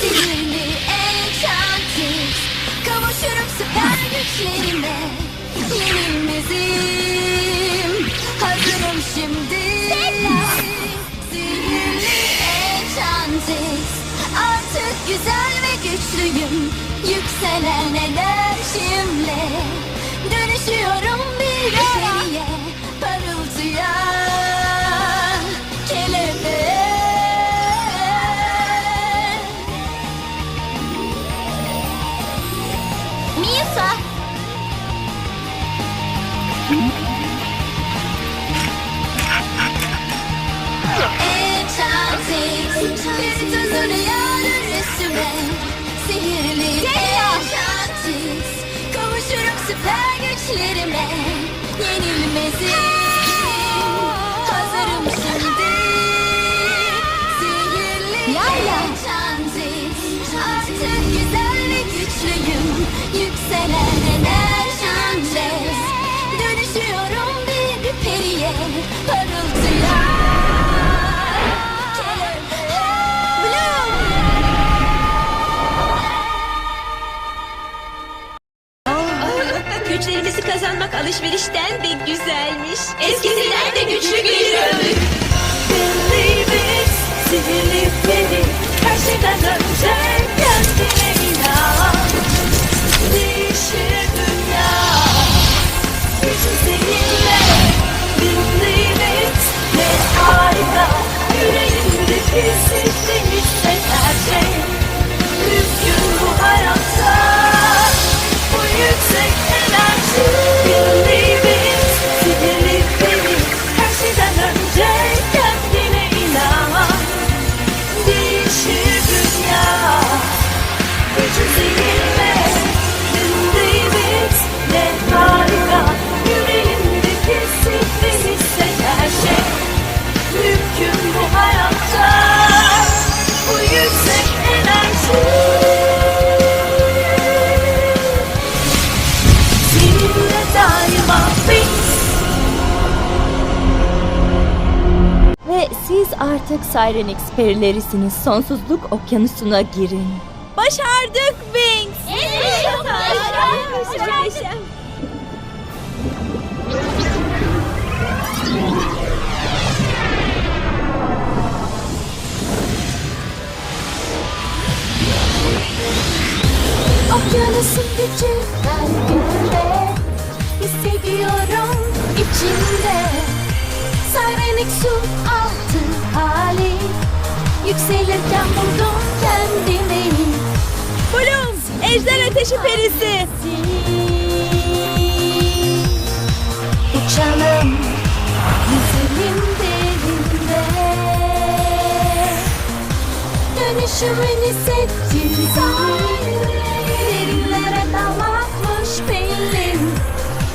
Sihirli Enchantrix Kavuşurum süper güçlerime. Yenilmezim. Hazırım şimdi. Sihirli Enchantrix Artık güzel ve güçlüyüm. Yükselen enerjimle. Dönüşüyorum bir ara üstüme Sihirli Enchanting Kavuşurum süper güçlerime. Yenilmezim. Hazırım şimdi. Sihirli Enchanting Artık güzel ve güçlüyüm. Yükselen enerjimle. Dönüşüyorum bir periye Güçlerimizi kazanmak alışverişten de güzelmiş. Eskisinden de güçlü geliyorum. Believe it, sihirli peri artık Sirenix perilerisiniz. Sonsuzluk okyanusuna girin. Başardık Wings! Evet, Muhteşem. Okyanusun gücü kalbimde Hissediyorum içimde Sirenik su altı hali Yükselirken buldum kendimi Bloom! Ejder ateşi perisi! Uçalım Yüzelim derinde Dönüşümünü hissettim Derinlere dalmakmış belli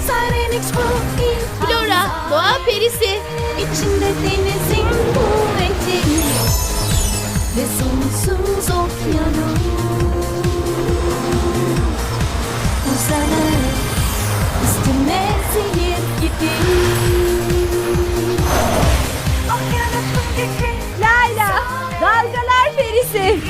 Sirenix bu ilk Flora, doğa perisi. İçinde denizin kuvveti Ve sonsuz okyanus Uzanır üstüme zehir gibi Okyanusun gücü Layla! Dalgalar perisi!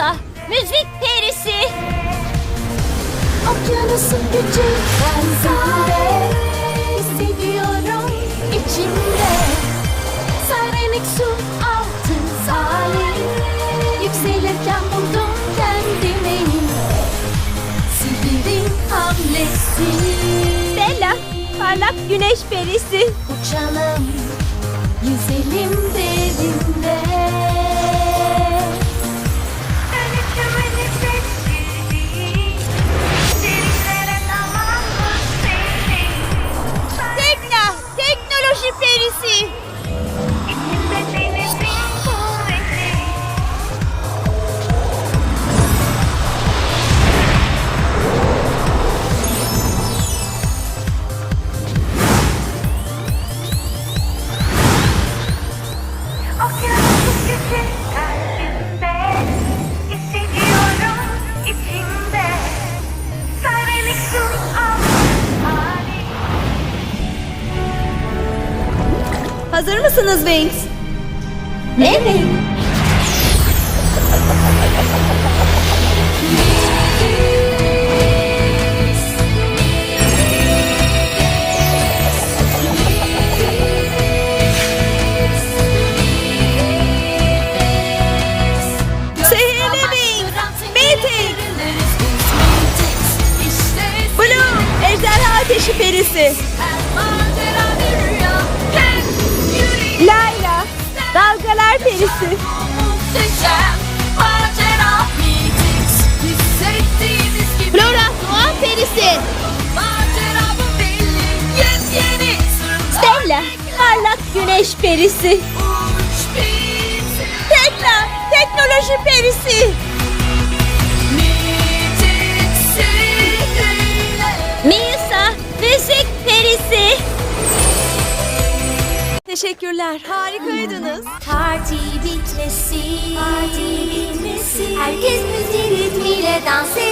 Miusa, müzik perisi. Okyanusun gücü bende Hissediyorum içimde Sirenik su altı zalim Yükselirken buldum kendimi Sihirin hamlesi Bella! Parlak güneş perisi! Uçalım Yüzelim derinde Teknoloji Hazır mısınız Wings? Evet. Parlak güneş perisi. Tekna, teknoloji perisi. Misa, müzik perisi. Teşekkürler, harikaydınız. Parti bitmesin Parti bitmesin Herkes müzik ritmiyle dans etsin